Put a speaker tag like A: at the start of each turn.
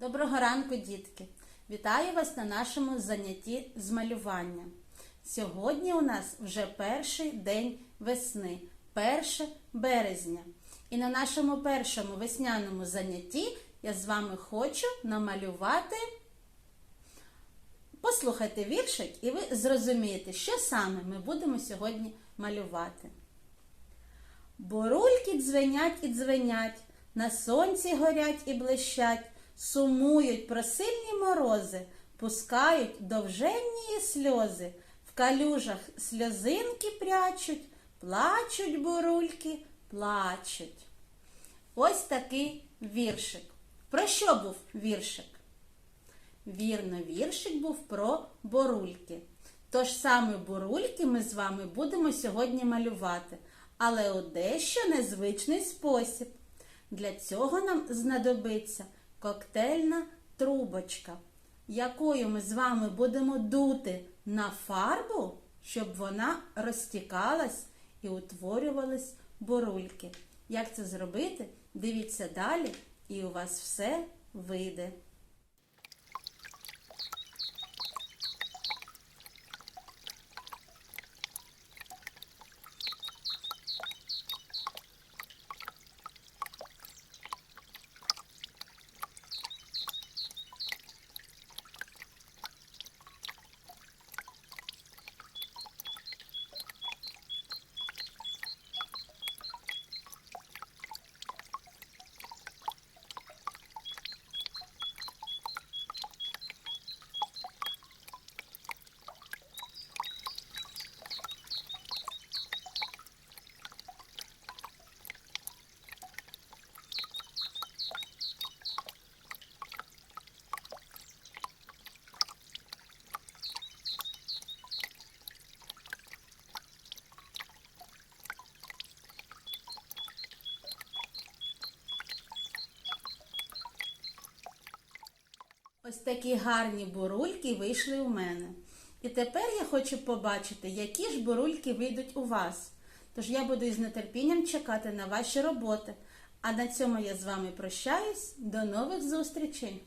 A: Доброго ранку, дітки! Вітаю вас на нашому занятті з малювання. Сьогодні у нас вже перший день весни, 1 березня. І на нашому першому весняному занятті я з вами хочу намалювати. Послухайте віршик, і ви зрозумієте, що саме ми будемо сьогодні малювати. Бурульки дзвенять і дзвенять, на сонці горять і блищать, сумують про сильні морози, пускають довженні сльози, в калюжах сльозинки прячуть, плачуть бурульки, плачуть. Ось такий віршик. Про що був віршик? Вірно, віршик був про борульки. Тож саме бурульки ми з вами будемо сьогодні малювати, але у дещо незвичний спосіб. Для цього нам знадобиться коктейльна трубочка, якою ми з вами будемо дути на фарбу, щоб вона розтікалась і утворювались бурульки. Як це зробити? Дивіться далі, і у вас все вийде. Ось такі гарні бурульки вийшли у мене. І тепер я хочу побачити, які ж бурульки вийдуть у вас. Тож я буду із нетерпінням чекати на ваші роботи. А на цьому я з вами прощаюсь. До нових зустрічей!